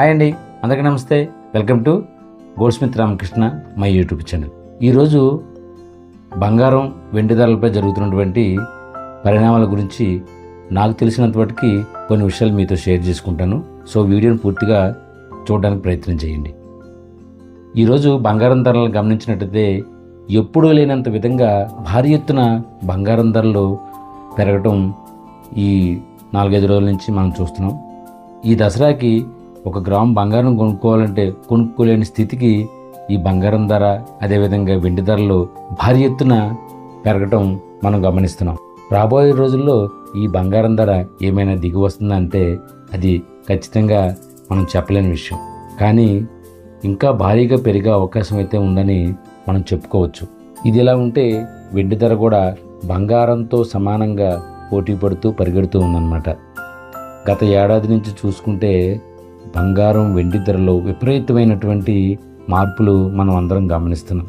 Hi అండి అందరికీ నమస్తే. Welcome to goldsmith Ramakrishna my YouTube channel. ఈరోజు బంగారం వెండి ధరలపై జరుగుతున్నటువంటి పరిణామాల గురించి నాకు తెలిసినంతవరకు కొన్ని విషయాలు మీతో షేర్ చేసుకుంటాను. సో వీడియోని పూర్తిగా చూడడానికి ప్రయత్నం చేయండి. ఈరోజు బంగారం ధరలను గమనించినట్టయితే ఎప్పుడూ లేనంత విధంగా భారీ ఎత్తున బంగారం ధరలు పెరగటం ఈ నాలుగైదు రోజుల నుంచి మనం చూస్తున్నాం. ఈ దసరాకి ఒక గ్రామం బంగారం కొనుక్కోవాలంటే కొనుక్కోలేని స్థితికి ఈ బంగారం ధర అదేవిధంగా వెండి ధరలు భారీ ఎత్తున పెరగటం మనం గమనిస్తున్నాం. రాబోయే రోజుల్లో ఈ బంగారం ధర ఏమైనా దిగి వస్తుందంటే అది ఖచ్చితంగా మనం చెప్పలేని విషయం. కానీ ఇంకా భారీగా పెరిగే అవకాశం అయితే ఉందని మనం చెప్పుకోవచ్చు. ఇది ఇలా ఉంటే వెండి ధర కూడా బంగారంతో సమానంగా పోటీ పడుతూ పరిగెడుతూ ఉందన్నమాట. గత ఏడాది నుంచి చూసుకుంటే బంగారం వెండి ధరలో విపరీతమైనటువంటి మార్పులు మనం అందరం గమనిస్తున్నాం.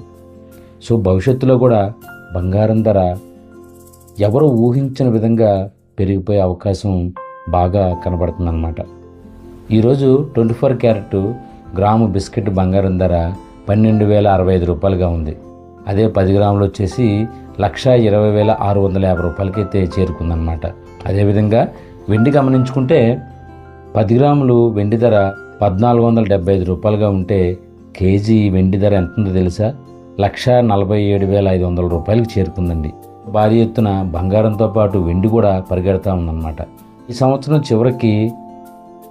సో భవిష్యత్తులో కూడా బంగారం ధర ఎవరు ఊహించిన విధంగా పెరిగిపోయే అవకాశం బాగా కనబడుతుందన్నమాట. ఈరోజు twenty four carat gram biscuit బంగారం ధర పన్నెండు వేల అరవై ఐదు రూపాయలుగా ఉంది. అదే పది గ్రాములు వచ్చేసి లక్ష ఇరవై వేల ఆరు వందల యాభై రూపాయలకైతే చేరుకుందనమాట అదేవిధంగా వెండి గమనించుకుంటే పది గ్రాములు వెండి ధర పద్నాలుగు వందల డెబ్బై ఐదు రూపాయలుగా ఉంటే కేజీ వెండి ధర ఎంత ఉందో తెలుసా? లక్ష నలభై ఏడు వేల ఐదు వందల రూపాయలకు చేరుకుందండి. భారీ ఎత్తున బంగారంతో పాటు వెండి కూడా పరిగెడతా ఉందన్నమాట. ఈ సంవత్సరం చివరికి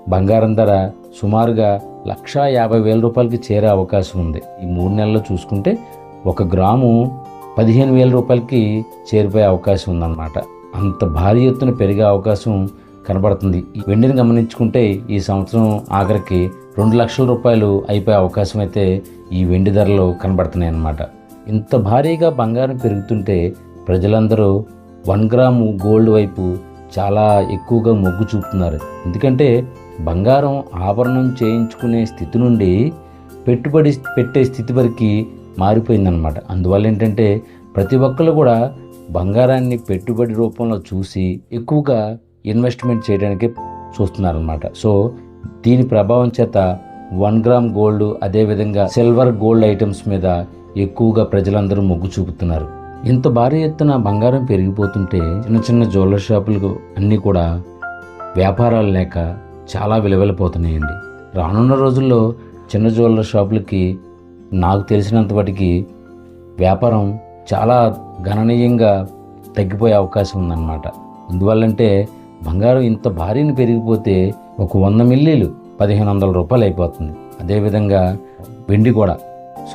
బంగారం ధర సుమారుగా లక్షా యాభై వేల రూపాయలకి చేరే అవకాశం ఉంది. ఈ మూడు నెలల్లో చూసుకుంటే ఒక గ్రాము పదిహేను వేల రూపాయలకి చేరిపోయే అవకాశం ఉందన్నమాట. అంత భారీ ఎత్తున పెరిగే అవకాశం కనబడుతుంది. ఈ వెండిని గమనించుకుంటే ఈ సంవత్సరం ఆఖరికి రెండు లక్షల రూపాయలు అయిపోయే అవకాశం అయితే ఈ వెండి ధరలు కనబడుతున్నాయి అన్నమాట ఇంత భారీగా బంగారం పెరుగుతుంటే ప్రజలందరూ వన్ గ్రాము గోల్డ్ వైపు చాలా ఎక్కువగా మొగ్గు చూపుతున్నారు. ఎందుకంటే బంగారం ఆభరణం చేయించుకునే స్థితి నుండి పెట్టుబడి పెట్టే స్థితి వరకు మారిపోయిందనమాట అందువల్ల ఏంటంటే ప్రతి ఒక్కరు కూడా బంగారాన్ని పెట్టుబడి రూపంలో చూసి ఎక్కువగా ఇన్వెస్ట్మెంట్ చేయడానికి చూస్తున్నారనమాట సో దీని ప్రభావం చేత వన్ గ్రామ్ గోల్డ్ అదేవిధంగా సిల్వర్ గోల్డ్ ఐటమ్స్ మీద ఎక్కువగా ప్రజలందరూ మొగ్గు చూపుతున్నారు. ఇంత భారీ ఎత్తున బంగారం పెరిగిపోతుంటే చిన్న చిన్న జ్యువెలర్ షాపులకు అన్నీ కూడా వ్యాపారాలు లేక చాలా విలువెళ్ళిపోతున్నాయండి రానున్న రోజుల్లో చిన్న జ్యువెలర్ షాపులకి నాకు తెలిసినంత వాటికి వ్యాపారం చాలా గణనీయంగా తగ్గిపోయే అవకాశం ఉందన్నమాట. ఎందువల్లంటే బంగారం ఇంత భారీని పెరిగిపోతే ఒక వంద మిల్లీలు పదిహేను వందల రూపాయలు అయిపోతుంది. అదేవిధంగా వెండి కూడా.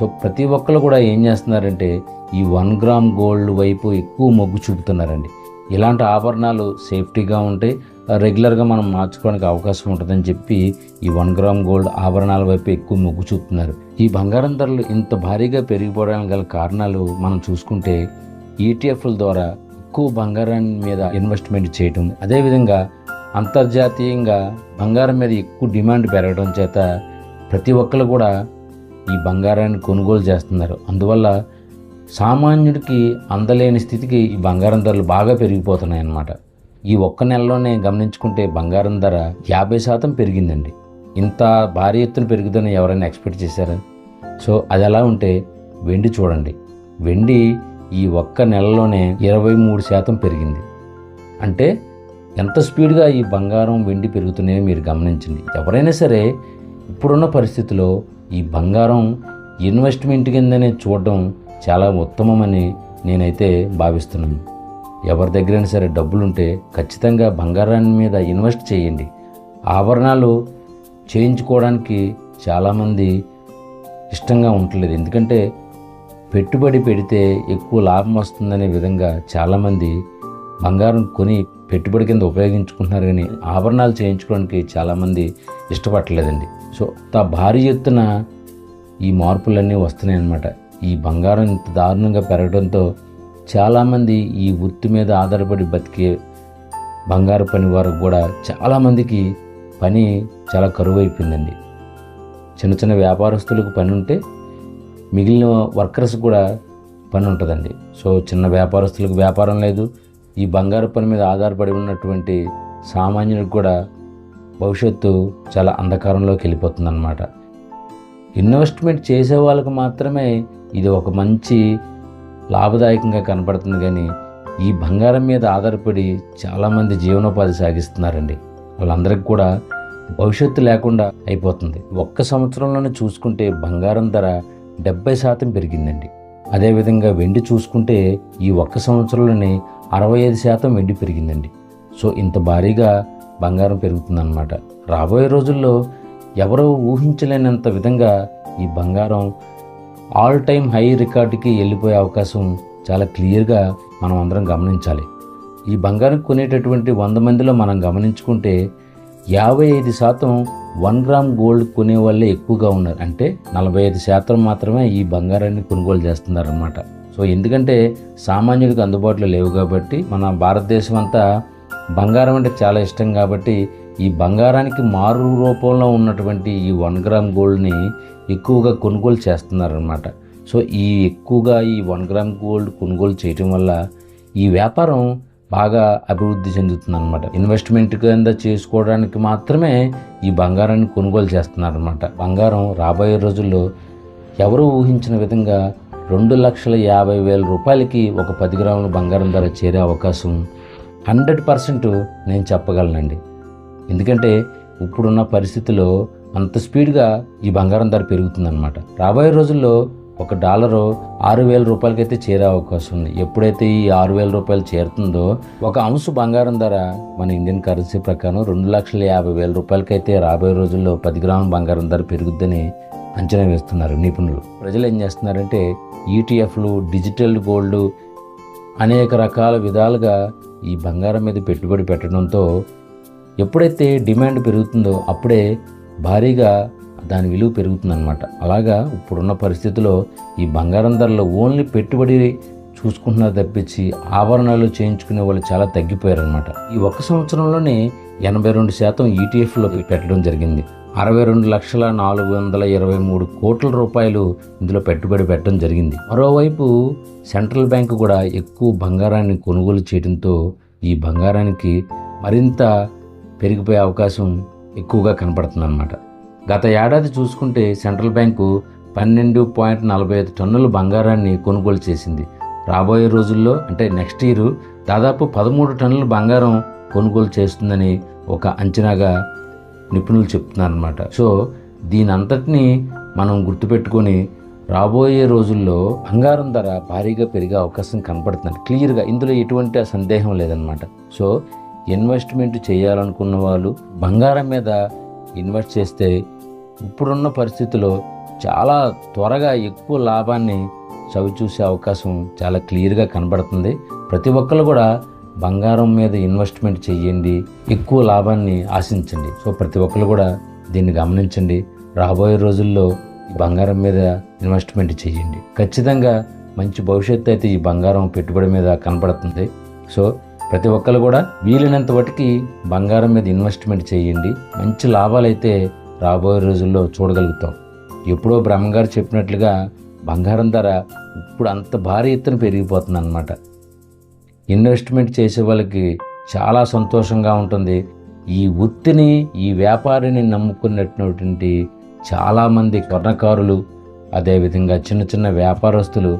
సో ప్రతి ఒక్కరు కూడా ఏం చేస్తున్నారంటే ఈ వన్ గ్రామ్ గోల్డ్ వైపు ఎక్కువ మొగ్గు చూపుతున్నారండి. ఇలాంటి ఆభరణాలు సేఫ్టీగా ఉంటాయి రెగ్యులర్గా మనం మార్చుకోవడానికి అవకాశం ఉంటుందని చెప్పి ఈ వన్ గ్రామ్ గోల్డ్ ఆభరణాల వైపు ఎక్కువ మొగ్గు చూపుతున్నారు. ఈ బంగారం ధరలు ఇంత భారీగా పెరిగిపోవడానికి గల కారణాలు మనం చూసుకుంటే ఈటీఎఫ్ల ద్వారా ఎక్కువ బంగారాన్ని మీద ఇన్వెస్ట్మెంట్ చేయటం అదేవిధంగా అంతర్జాతీయంగా బంగారం మీద ఎక్కువ డిమాండ్ పెరగడం చేత ప్రతి ఒక్కరు కూడా ఈ బంగారాన్ని కొనుగోలు చేస్తున్నారు. అందువల్ల సామాన్యుడికి అందలేని స్థితికి ఈ బంగారం ధరలు బాగా పెరిగిపోతున్నాయి అన్నమాట ఈ ఒక్క నెలలోనే గమనించుకుంటే బంగారం ధర యాభై శాతం పెరిగిందండి. ఇంత భారీ ఎత్తున పెరుగుదని ఎవరైనా ఎక్స్పెక్ట్ చేశారా? సో అది ఎలా ఉంటే వెండి చూడండి. వెండి ఈ ఒక్క నెలలోనే ఇరవై మూడు శాతం పెరిగింది. అంటే ఎంత స్పీడ్గా ఈ బంగారం వెండి పెరుగుతున్నాయో మీరు గమనించండి. ఎవరైనా సరే ఇప్పుడున్న పరిస్థితిలో ఈ బంగారం ఇన్వెస్ట్మెంట్ కిందనే చూడడం చాలా ఉత్తమమని నేనైతే భావిస్తున్నాను. ఎవరి దగ్గరైనా సరే డబ్బులుంటే ఖచ్చితంగా బంగారాన్ని మీద ఇన్వెస్ట్ చేయండి. ఆభరణాలు చేయించుకోవడానికి చాలామంది ఇష్టంగా ఉండలేదు ఎందుకంటే పెట్టుబడి పెడితే ఎక్కువ లాభం వస్తుందనే విధంగా చాలామంది బంగారం కొని పెట్టుబడి కింద ఉపయోగించుకుంటున్నారు కానీ ఆభరణాలు చేయించుకోవడానికి చాలామంది ఇష్టపడలేదండి సో తా భారీ ఎత్తున ఈ మార్పులన్నీ వస్తున్నాయి అన్నమాట ఈ బంగారం ఇంత దారుణంగా పెరగడంతో చాలామంది ఈ వృత్తి మీద ఆధారపడి బతికే బంగారు పని వారికి కూడా చాలామందికి పని చాలా కరువు అయిపోయిందండి చిన్న చిన్న వ్యాపారస్తులకు పని ఉంటే మిగిలిన వర్కర్స్ కూడా పని ఉంటుందండి. సో చిన్న వ్యాపారస్తులకు వ్యాపారం లేదు. ఈ బంగారు పని మీద ఆధారపడి ఉన్నటువంటి సామాన్యులకు కూడా భవిష్యత్తు చాలా అంధకారంలోకి వెళ్ళిపోతుందన్నమాట. ఇన్వెస్ట్మెంట్ చేసే వాళ్ళకు మాత్రమే ఇది ఒక మంచి లాభదాయకంగా కనపడుతుంది కానీ ఈ బంగారం మీద ఆధారపడి చాలామంది జీవనోపాధి సాగిస్తున్నారండి. వాళ్ళందరికీ కూడా భవిష్యత్తు లేకుండా అయిపోతుంది. ఒక్క సంవత్సరంలోనే చూసుకుంటే బంగారం ధర డెబ్బై శాతం పెరిగిందండి. అదేవిధంగా వెండి చూసుకుంటే ఈ ఒక్క సంవత్సరంలోనే అరవై ఐదు శాతం వెండి పెరిగిందండి. సో ఇంత భారీగా బంగారం పెరుగుతుందన్నమాట. రాబోయే రోజుల్లో ఎవరో ఊహించలేనంత విధంగా ఈ బంగారం ఆల్ టైమ్ హై రికార్డుకి వెళ్ళిపోయే అవకాశం చాలా క్లియర్గా మనం అందరం గమనించాలి. ఈ బంగారం కొనేటటువంటి వంద మందిలో మనం గమనించుకుంటే యాభై ఐదు శాతం వన్ గ్రామ్ గోల్డ్ కొనే వాళ్ళే ఎక్కువగా ఉన్నారు. అంటే నలభై ఐదు శాతం మాత్రమే ఈ బంగారాన్ని కొనుగోలు చేస్తున్నారన్నమాట. సో ఎందుకంటే సామాన్యుడికి అందుబాటులో లేవు కాబట్టి మన భారతదేశం అంతా బంగారం అంటే చాలా ఇష్టం కాబట్టి ఈ బంగారానికి మారు రూపంలో ఉన్నటువంటి ఈ వన్ గ్రామ్ గోల్డ్ని ఎక్కువగా కొనుగోలు చేస్తున్నారనమాట సో ఈ ఎక్కువగా ఈ వన్ గ్రామ్ గోల్డ్ కొనుగోలు చేయటం వల్ల ఈ వ్యాపారం బాగా అభివృద్ధి చెందుతుందన్నమాట. ఇన్వెస్ట్మెంట్ కింద చేసుకోవడానికి మాత్రమే ఈ బంగారాన్ని కొనుగోలు చేస్తున్నారనమాట బంగారం రాబోయే రోజుల్లో ఎవరు ఊహించిన విధంగా రెండు లక్షల యాభై వేల రూపాయలకి ఒక పది గ్రాముల బంగారం ధర చేరే అవకాశం హండ్రెడ్ పర్సెంట్ నేను చెప్పగలనండి. ఎందుకంటే ఇప్పుడున్న పరిస్థితిలో అంత స్పీడ్గా ఈ బంగారం ధర పెరుగుతుందన్నమాట. రాబోయే రోజుల్లో ఒక డాలరు ఆరు వేల రూపాయలకైతే చేరే అవకాశం ఉంది. ఎప్పుడైతే ఈ ఆరు వేల రూపాయలు చేరుతుందో ఒక అంశు బంగారం ధర మన ఇండియన్ కరెన్సీ ప్రకారం రెండు లక్షల యాభై వేల రూపాయలకైతే రాబోయే రోజుల్లో పది గ్రాముల బంగారం ధర పెరుగుద్దని అంచనా వేస్తున్నారు నిపుణులు. ప్రజలు ఏం చేస్తున్నారంటే ఈటీఎఫ్లు డిజిటల్ గోల్డ్ అనేక రకాల విధాలుగా ఈ బంగారం మీద పెట్టుబడి పెట్టడంతో ఎప్పుడైతే డిమాండ్ పెరుగుతుందో అప్పుడే భారీగా దాని విలువ పెరుగుతుందన్నమాట. అలాగా ఇప్పుడున్న పరిస్థితిలో ఈ బంగారం ధరలో ఓన్లీ పెట్టుబడి చూసుకుంటున్నారు తప్పించి ఆభరణాలు చేయించుకునే వాళ్ళు చాలా తగ్గిపోయారనమాట ఈ ఒక్క సంవత్సరంలోనే ఎనభై రెండు శాతం ఈటీఎఫ్లో పెట్టడం జరిగింది. అరవై రెండు లక్షల నాలుగు వందల ఇరవై మూడు కోట్ల రూపాయలు ఇందులో పెట్టుబడి పెట్టడం జరిగింది. మరోవైపు సెంట్రల్ బ్యాంకు కూడా ఎక్కువ బంగారాన్ని కొనుగోలు చేయడంతో ఈ బంగారానికి మరింత పెరిగిపోయే అవకాశం ఎక్కువగా కనపడుతుంది అనమాట గత ఏడాది చూసుకుంటే సెంట్రల్ బ్యాంకు పన్నెండు పాయింట్ నలభై ఐదు టన్నుల బంగారాన్ని కొనుగోలు చేసింది. రాబోయే రోజుల్లో అంటే నెక్స్ట్ ఇయర్ దాదాపు పదమూడు టన్నుల బంగారం కొనుగోలు చేస్తుందని ఒక అంచనాగా నిపుణులు చెప్తున్నారనమాట సో దీని అంతటిని మనం గుర్తుపెట్టుకొని రాబోయే రోజుల్లో బంగారం ధర భారీగా పెరిగే అవకాశం కనపడుతుంది. క్లియర్గా ఇందులో ఎటువంటి సందేహం లేదనమాట సో ఇన్వెస్ట్మెంట్ చేయాలనుకున్న వాళ్ళు బంగారం మీద ఇన్వెస్ట్ చేస్తే ఇప్పుడున్న పరిస్థితిలో చాలా త్వరగా ఎక్కువ లాభాన్ని చవిచూసే అవకాశం చాలా క్లియర్గా కనబడుతుంది. ప్రతి ఒక్కరు కూడా బంగారం మీద ఇన్వెస్ట్మెంట్ చేయండి ఎక్కువ లాభాన్ని ఆశించండి. సో ప్రతి ఒక్కరు కూడా దీన్ని గమనించండి. రాబోయే రోజుల్లో బంగారం మీద ఇన్వెస్ట్మెంట్ చేయండి. ఖచ్చితంగా మంచి భవిష్యత్తు అయితే ఈ బంగారం పెట్టుబడి మీద కనబడుతుంది. సో ప్రతి ఒక్కరు కూడా వీలైనంత వాటికి బంగారం మీద ఇన్వెస్ట్మెంట్ చేయండి. మంచి లాభాలు అయితే రాబోయే రోజుల్లో చూడగలుగుతాం. ఎప్పుడో బ్రహ్మగారు చెప్పినట్లుగా బంగారం ధర ఇప్పుడు అంత భారీ ఎత్తున పెరిగిపోతుంది అనమాట ఇన్వెస్ట్మెంట్ చేసే వాళ్ళకి చాలా సంతోషంగా ఉంటుంది. ఈ వృత్తిని ఈ వ్యాపారిని నమ్ముకున్నటువంటి చాలామంది స్వర్ణకారులు అదేవిధంగా చిన్న చిన్న వ్యాపారస్తులు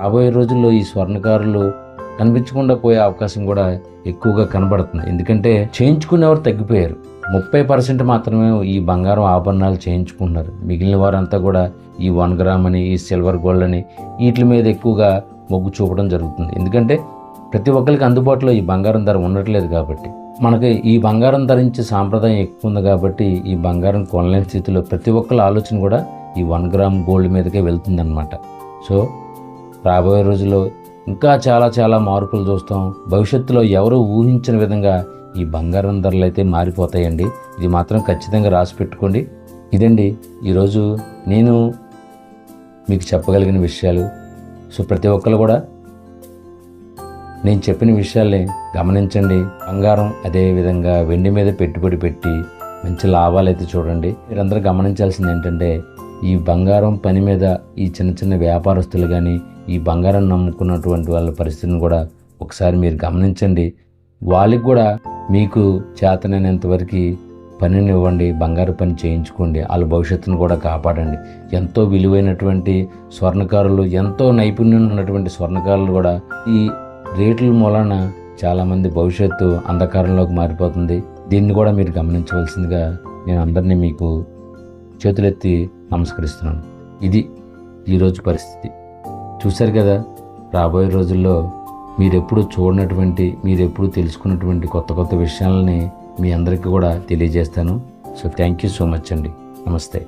రాబోయే రోజుల్లో ఈ స్వర్ణకారులు కనిపించకుండా పోయే అవకాశం కూడా ఎక్కువగా కనబడుతుంది ఎందుకంటే చేయించుకునేవారు తగ్గిపోయారు. ముప్పై పర్సెంట్ మాత్రమే ఈ బంగారం ఆభరణాలు చేయించుకుంటున్నారు. మిగిలిన వారంతా కూడా ఈ వన్ గ్రామ్ అని ఈ సిల్వర్ గోల్డ్ అని వీటి మీద ఎక్కువగా మొగ్గు చూపడం జరుగుతుంది. ఎందుకంటే ప్రతి ఒక్కరికి అందుబాటులో ఈ బంగారం ధర ఉండట్లేదు కాబట్టి. మనకి ఈ బంగారం ధరించే సాంప్రదాయం ఎక్కువ ఉంది కాబట్టి ఈ బంగారం కొనలేని స్థితిలో ప్రతి ఒక్కరి ఆలోచన కూడా ఈ వన్ గ్రామ్ గోల్డ్ మీదకే వెళ్తుందన్నమాట. సో రాబోయే రోజుల్లో ఇంకా చాలా చాలా మార్పులు చూస్తాం. భవిష్యత్తులో ఎవరు ఊహించిన విధంగా ఈ బంగారం ధరలు అయితే మారిపోతాయండి. ఇది మాత్రం ఖచ్చితంగా రాసి పెట్టుకోండి. ఇదండి ఈరోజు నేను మీకు చెప్పగలిగిన విషయాలు. సో ప్రతి ఒక్కరు కూడా నేను చెప్పిన విషయాల్ని గమనించండి. బంగారం అదే విధంగా వెండి మీద పెట్టుబడి పెట్టి మంచి లాభాలు అయితే చూడండి. మీరందరూ గమనించాల్సింది ఏంటంటే ఈ బంగారం పని మీద ఈ చిన్న చిన్న వ్యాపారస్తులు కానీ ఈ బంగారం నమ్ముకున్నటువంటి వాళ్ళ పరిస్థితిని కూడా ఒకసారి మీరు గమనించండి. వాళ్ళకి కూడా మీకు చేతనైనంతవరకు పనిని ఇవ్వండి బంగారు పని చేయించుకోండి. వాళ్ళ భవిష్యత్తును కూడా కాపాడండి. ఎంతో విలువైనటువంటి స్వర్ణకారులు ఎంతో నైపుణ్యం ఉన్నటువంటి స్వర్ణకారులు కూడా ఈ రేట్ల మూలన చాలామంది భవిష్యత్తు అంధకారంలోకి మారిపోతుంది. దీన్ని కూడా మీరు గమనించవలసిందిగా నేను అందరినీ మీకు చేతులెత్తి నమస్కరిస్తున్నాను. ఇది ఈరోజు పరిస్థితి. చూశారు కదా రాబోయే రోజుల్లో మీరెప్పుడు చూడనటువంటి మీరెప్పుడు తెలుసుకున్నటువంటి కొత్త కొత్త విషయాలని మీ అందరికీ కూడా తెలియజేస్తాను. So thank you so much అండి. నమస్తే.